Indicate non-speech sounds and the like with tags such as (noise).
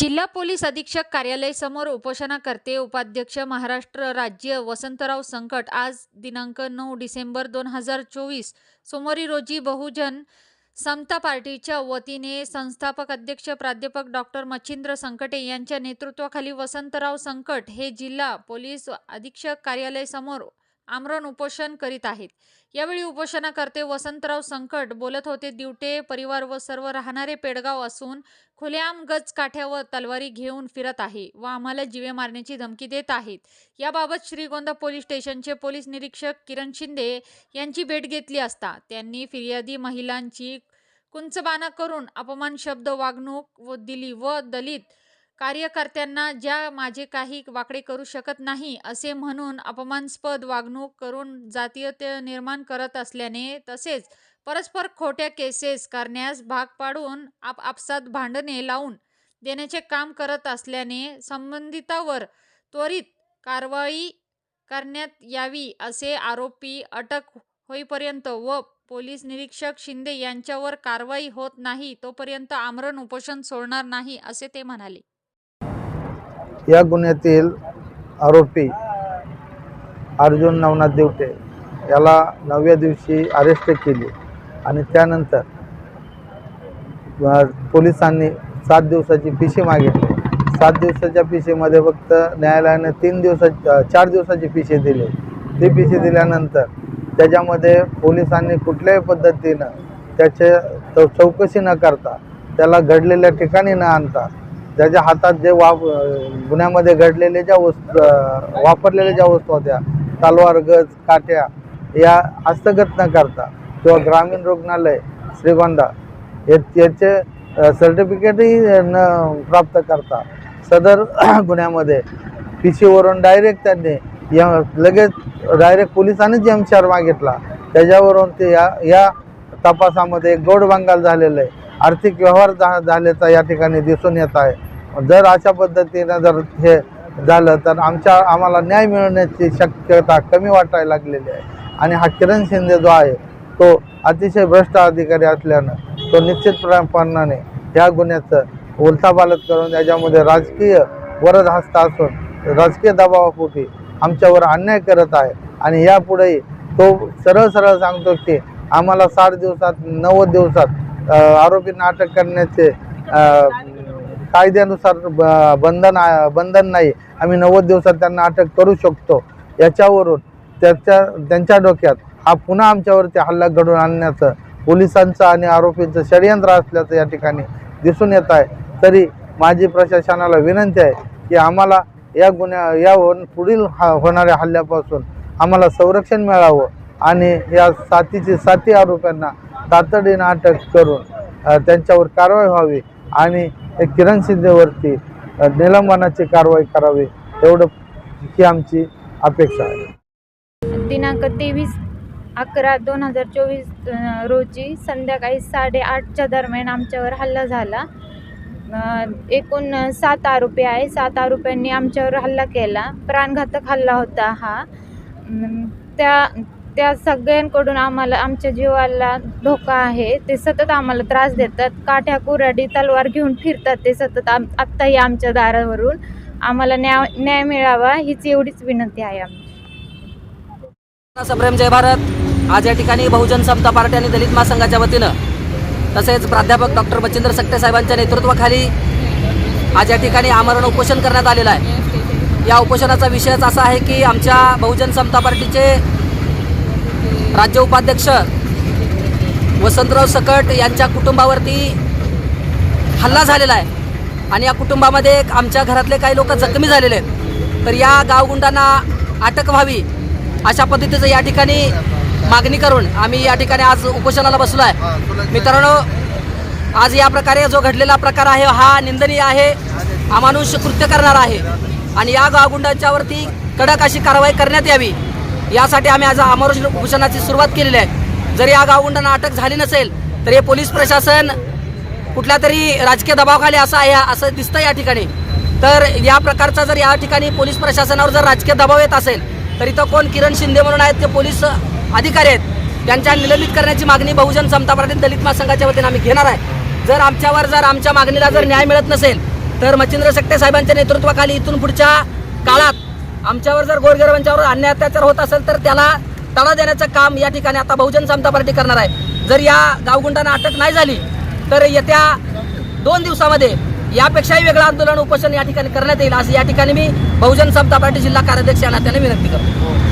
जिल्हा पोलीस अधीक्षक कार्यालयासमोर उपोषणाकर्ते उपाध्यक्ष महाराष्ट्र राज्य वसंतराव संकट आज दिनांक नऊ डिसेंबर दोन हजार चोवीस सोमवारी रोजी बहुजन समता पार्टीच्या वतीने संस्थापक अध्यक्ष प्राध्यापक डॉक्टर मच्छिंद्र संकटे यांच्या नेतृत्वाखाली वसंतराव संकट हे जिल्हा पोलीस अधीक्षक कार्यालयासमोर आमरण उपोषण करीत आहेत. यावेळी उपोषणाकर्ते वसंतराव संकट बोलत होते. दिवटे परिवार व सर्व राहणारे पेडगाव असून खुलेआम गज काठ्यावर तलवारी घेऊन फिरत आहे व आम्हाला जीवे मारण्याची धमकी देत आहेत. याबाबत श्रीगोंदा पोलीस स्टेशनचे पोलीस निरीक्षक किरण शिंदे यांची भेट घेतली असता त्यांनी फिर्यादी महिलांची कुंचबाना करून अपमान शब्द वागणूक व दिली व दलित कार्यकर्त्यांना ज्या माझे काही वाकडे करू शकत नाही असे म्हणून अपमानास्पद वागणूक करून जातीयते निर्माण करत असल्याने तसेच परस्पर खोट्या केसेस करण्यास भाग पाडून आपापसात भांडणे लावून देण्याचे काम करत असल्याने संबंधितावर त्वरित कारवाई करण्यात यावी असे आरोपी अटक होईपर्यंत व पोलीस निरीक्षक शिंदे यांच्यावर कारवाई होत नाही तोपर्यंत आमरण उपोषण सोडणार नाही असे ते म्हणाले. या गुन्ह्यातील आरोपी अर्जुन नवनाथ देवटे याला नवव्या दिवशी अरेस्ट केली आणि त्यानंतर पोलिसांनी सात दिवसाची पिशी मागितली. सात दिवसाच्या पिशीमध्ये फक्त न्यायालयाने तीन दिवसा चार दिवसाची पिशी दिली. ती पिशी दिल्यानंतर त्याच्यामध्ये पोलिसांनी कुठल्याही पद्धतीनं त्याचे चौकशी न करता त्याला घडलेल्या ठिकाणी न आणता त्याच्या हातात जे वाप गुन्ह्यामध्ये घडलेले ज्या वस्तू वापरलेल्या ज्या वस्तू होत्या तलवार गज काट्या या हस्तगत न करता किंवा ग्रामीण रुग्णालय श्रीगोंदा याचे सर्टिफिकेटही न प्राप्त करता सदर (clears throat) गुन्ह्यामध्ये पी सीवरून डायरेक्ट त्यांनी या लगेच डायरेक्ट पोलिसांनीच एम चार मागितला. त्याच्यावरून ते या या तपासामध्ये गोड बंगाल झालेलं आहे. आर्थिक व्यवहार झा झाल्याचा या ठिकाणी दिसून येत आहे. जर अशा पद्धतीनं जर हे झालं तर आमच्या आम्हाला न्याय मिळण्याची शक्यता कमी वाटायला लागलेली आहे. आणि हा किरण शिंदे जो आहे तो अतिशय भ्रष्ट अधिकारी असल्यानं तो निश्चितपणाने ह्या गुन्ह्याचं उलथापालत करून त्याच्यामध्ये राजकीय वरद हस्त असून राजकीय दबावापोटी आमच्यावर अन्याय करत आहे. आणि यापुढेही तो सरळ सरळ सांगतो की आम्हाला साठ दिवसात नव्वद दिवसात आरोपींना अटक करण्याचे कायद्यानुसार ब- बंधन बंधन नाही. आम्ही नव्वद दिवसात त्यांना अटक करू शकतो. याच्यावरून त्याच्या त्यांच्या डोक्यात हा पुन्हा आमच्यावरती हल्ला घडवून आणण्याचं पोलिसांचं आणि आरोपींचं षडयंत्र असल्याचं या ठिकाणी दिसून येत आहे. तरी माझी प्रशासनाला विनंती आहे की आम्हाला या गुन्ह्या या पुढील हा होणाऱ्या हल्ल्यापासून आम्हाला संरक्षण मिळावं आणि या साथीचे साथी आरोप्यांना तातडीनं अटक करून त्यांच्यावर कारवाई व्हावी आणि किरण शिंदेवरती निलंबनाची कारवाई करावी एवढं ही आमची अपेक्षा आहे. दिनांक तेवीस अकरा दोन हजार चोवीस रोजी संध्याकाळी साडेआठच्या दरम्यान आमच्यावर हल्ला झाला. एकूण सात आरोपी आहे. सात आरोप्यांनी आमच्यावर हल्ला केला. प्राणघातक हल्ला होता हा. त्या त्या सगळ्यांकडून आम्हाला आमच्या जीवाला धोका आहे. ते सतत आम्हाला त्रास देतात. काठ्या कुऱ्हाडी तलवार घेऊन फिरतात ते सतत. आम आत्ताही आमच्या दारावरून आम्हाला न्याय न्याय मिळावा हीच एवढीच विनंती आहे आमची. सप्रेम जय भारत. आज या ठिकाणी बहुजन समता पार्टी आणि दलित महासंघाच्या वतीनं तसेच प्राध्यापक डॉक्टर बचिंद्र सकटे साहेबांच्या नेतृत्वाखाली आज या ठिकाणी आमरण उपोषण करण्यात आलेलं आहे. या उपोषणाचा विषयच असा आहे की आमच्या बहुजन समता पार्टीचे राज्य उपाध्यक्ष वसंतराव सकट यांच्या कुटुंबावरती हल्ला झालेला आहे. आणि या कुटुंबामध्ये आमच्या घरातले काही लोक जखमी झालेले आहेत. तर या गावगुंडांना अटक व्हावी अशा पद्धतीचं या ठिकाणी मागणी करून आम्ही या ठिकाणी आज उपोषणाला बसलो आहे. मित्रांनो आज या प्रकारे जो घडलेला प्रकार आहे हा निंदनीय आहे अमानुष कृत्य करणारा आहे. आणि या गावगुंडांच्यावरती कडक अशी कारवाई करण्यात यावी. यासाठी आम्ही आज अमर उपोषणाची सुरुवात केलेली आहे. जर या गावगुंडांना अटक झाली नसेल तर हे पोलीस प्रशासन कुठल्या तरी राजकीय दबावाखाली असं आहे असं दिसतं या ठिकाणी. तर या प्रकारचा जर या ठिकाणी पोलीस प्रशासनावर जर राजकीय दबाव येत असेल तर इथं कोण किरण शिंदे म्हणून आहेत ते पोलीस अधिकारी आहेत. त्यांच्या निलंबित करण्याची मागणी बहुजन समता पार्टी दलित महासंघाच्या वतीने आम्ही घेणार आहे. जर आमच्यावर जर आमच्या मागणीला जर न्याय मिळत नसेल तर मच्छिंद्र सकटे साहेबांच्या नेतृत्वाखाली इथून पुढच्या काळात आमच्यावर जर गोरगरिबांच्यावर अन्याय अत्याचार होत असेल तर त्याला तडा देण्याचं काम या ठिकाणी आता बहुजन समता पार्टी करणार आहे. जर या गावगुंडांना अटक नाही झाली तर येत्या दोन दिवसामध्ये यापेक्षाही वेगळं आंदोलन उपोषण या ठिकाणी करण्यात येईल असं या ठिकाणी मी बहुजन समता पार्टी जिल्हा कार्याध्यक्ष या नात्याने विनंती करतो.